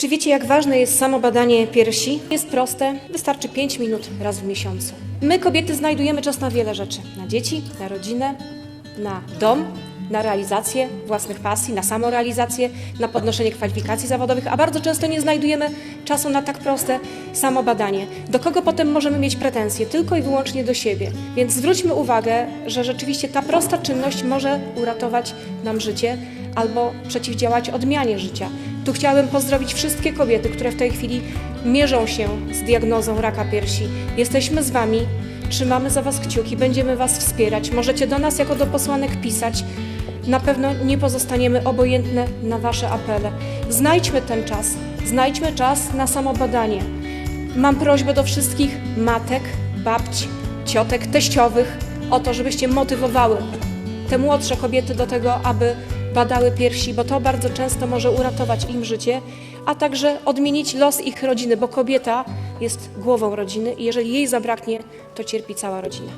Czy wiecie, jak ważne jest samo badanie piersi? Jest proste, wystarczy 5 minut raz w miesiącu. My, kobiety, znajdujemy czas na wiele rzeczy: na dzieci, na rodzinę, na dom, na realizację własnych pasji, na samorealizację, na podnoszenie kwalifikacji zawodowych, a bardzo często nie znajdujemy czasu na tak proste samobadanie. Do kogo potem możemy mieć pretensje? Tylko i wyłącznie do siebie. Więc zwróćmy uwagę, że rzeczywiście ta prosta czynność może uratować nam życie albo przeciwdziałać odmianie życia. Tu chciałabym pozdrowić wszystkie kobiety, które w tej chwili mierzą się z diagnozą raka piersi. Jesteśmy z Wami, trzymamy za Was kciuki, będziemy Was wspierać. Możecie do nas jako do posłanek pisać. Na pewno nie pozostaniemy obojętne na Wasze apele. Znajdźmy ten czas, znajdźmy czas na samobadanie. Mam prośbę do wszystkich matek, babć, ciotek, teściowych o to, żebyście motywowały te młodsze kobiety do tego, aby badały piersi, bo to bardzo często może uratować im życie, a także odmienić los ich rodziny, bo kobieta jest głową rodziny i jeżeli jej zabraknie, to cierpi cała rodzina.